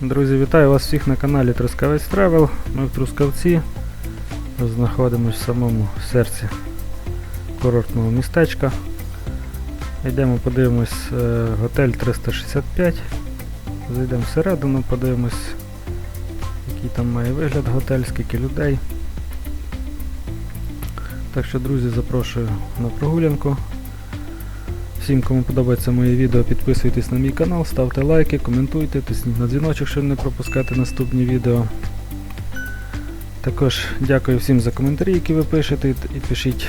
Друзі, вітаю вас всіх на каналі Трускавець Тревел. Ми в Трускавці знаходимося в самому серці курортного містечка. Йдемо подивимось е, готель 365. Зайдемо всередину, подивимось, який там має вигляд готель, скільки людей. Так що, друзі, запрошую на прогулянку. Всім, кому подобається моє відео, підписуйтесь на мій канал, ставте лайки, коментуйте, тисніть на дзвіночок, щоб не пропускати наступні відео. Також дякую всім за коментарі, які ви пишете, і пишіть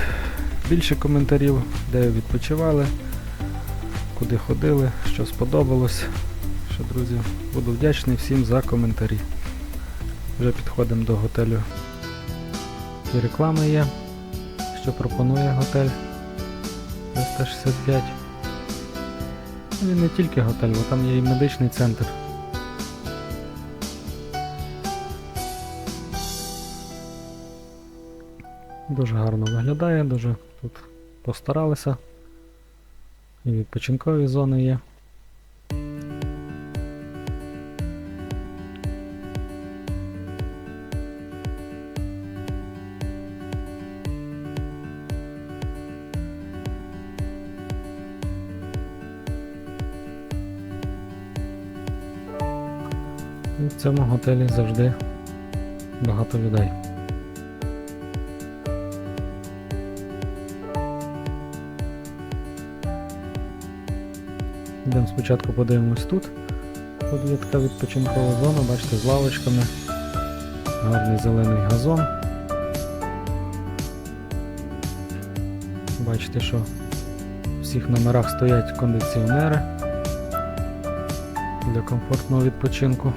більше коментарів, де ви відпочивали, куди ходили, що сподобалось. Що, друзі, буду вдячний всім за коментарі. Вже підходимо до готелю. І реклами є, що пропонує готель 365. Ну, не тільки готель, бо там є і медичний центр. Дуже гарно виглядає, дуже тут постаралися. І відпочинкові зони є. В цьому готелі завжди багато людей. Йдемо спочатку подивимось тут. Тут є така відпочинкова зона, бачите, з лавочками. Гарний зелений газон. Бачите, що в всіх номерах стоять кондиціонери для комфортного відпочинку.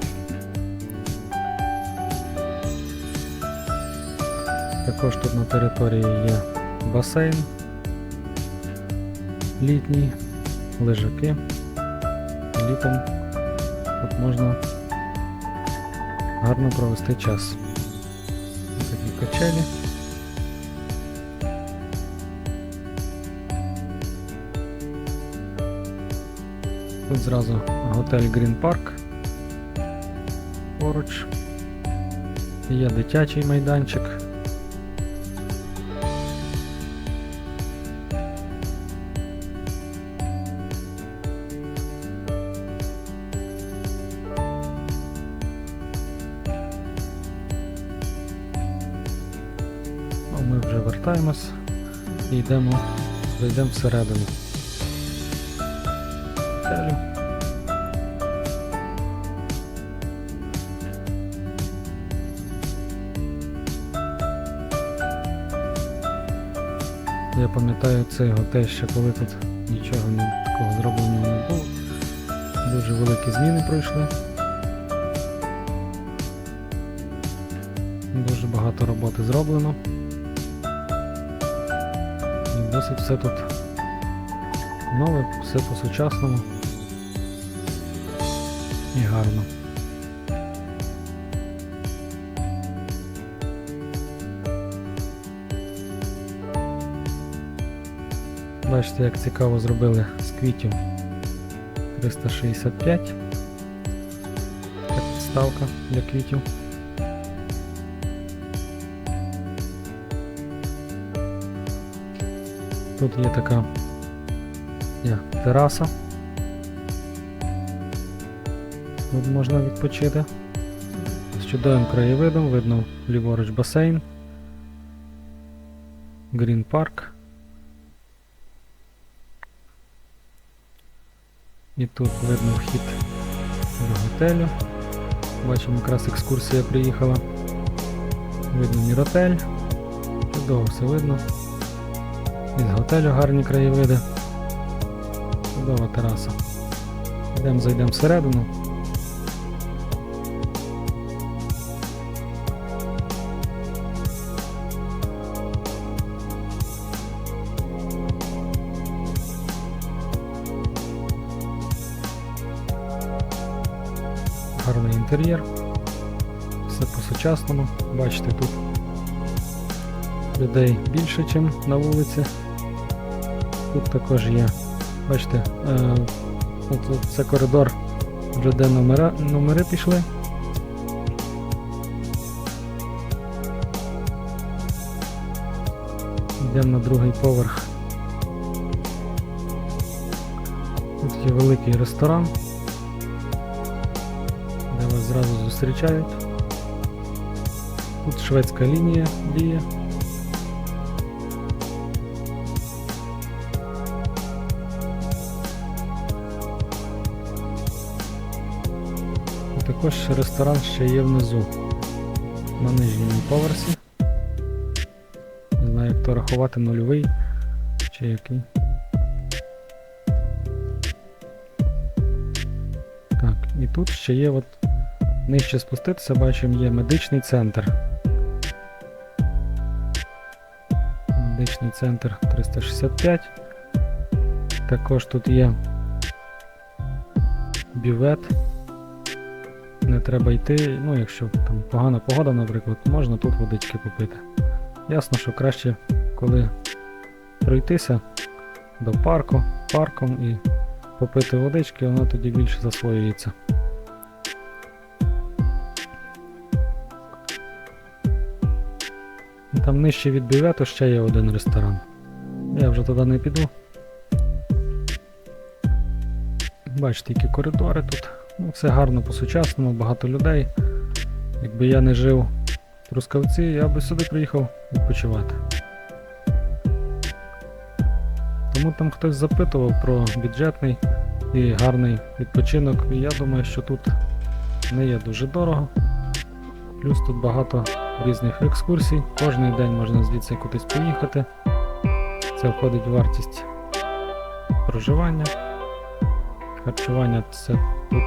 Також тут на території є басейн літній, лежаки. Літом тут можна гарно провести час. Такі качелі. Тут зразу готель Green Park. Поруч. Є дитячий майданчик. Ми і йдемо, зайдемо всередину. Готелю. Я пам'ятаю цей готель ще коли тут нічого не, такого зробленого не було. Дуже великі зміни пройшли. Дуже багато роботи зроблено. Досить все тут нове, все по-сучасному і гарно. Бачите, як цікаво зробили з квітів 365. Така підставка для квітів. Тут є така є тераса. Тут можна відпочити. З чудовим краєвидом, видно ліворуч басейн. Грін парк. І тут видно вхід до готелю. Бачимо, якраз екскурсія приїхала. Видно міротель. Чудово все видно. Із готелю гарні краєвиди. Чудова тераса. Йдемо, зайдемо всередину. Гарний інтер'єр. Все по-сучасному. Бачите, тут людей більше, ніж на вулиці. Тут також є, бачите, е, от, це коридор Вже де номера, номери пішли. Йдемо на другий поверх. Тут є великий ресторан, де вас зразу зустрічають. Тут шведська лінія діє. Також ресторан ще є внизу, на нижньому поверсі. Не знаю, як то рахувати нульовий чи який. Так, і тут ще є от нижче спуститися, бачимо, є медичний центр. Медичний центр 365. Також тут є бювет. Не треба йти, ну якщо там погана погода, наприклад, можна тут водички попити. Ясно, що краще, коли пройтися до парку, парком і попити водички, воно тоді більше засвоюється. Там нижче від бювету ще є один ресторан. Я вже туди не піду. Бачите, які коридори тут. Ну, все гарно по-сучасному, багато людей. Якби я не жив в Трускавці, я би сюди приїхав відпочивати. Тому там хтось запитував про бюджетний і гарний відпочинок. І я думаю, що тут не є дуже дорого. Плюс тут багато різних екскурсій. Кожний день можна звідси кудись поїхати. Це входить в вартість проживання. Харчування це тут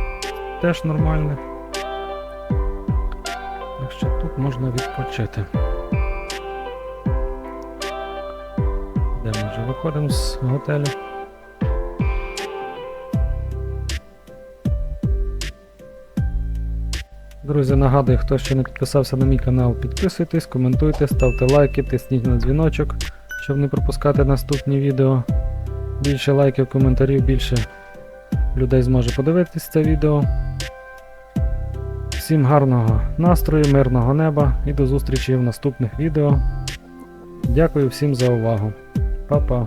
теж нормальне. Так що тут можна відпочити. Де ми вже виходимо з готелю. Друзі, нагадую, хто ще не підписався на мій канал, підписуйтесь, коментуйте, ставте лайки, тисніть на дзвіночок, щоб не пропускати наступні відео. Більше лайків, коментарів, більше людей зможе подивитись це відео. Всім гарного настрою, мирного неба і до зустрічі в наступних відео. Дякую всім за увагу. Па-па.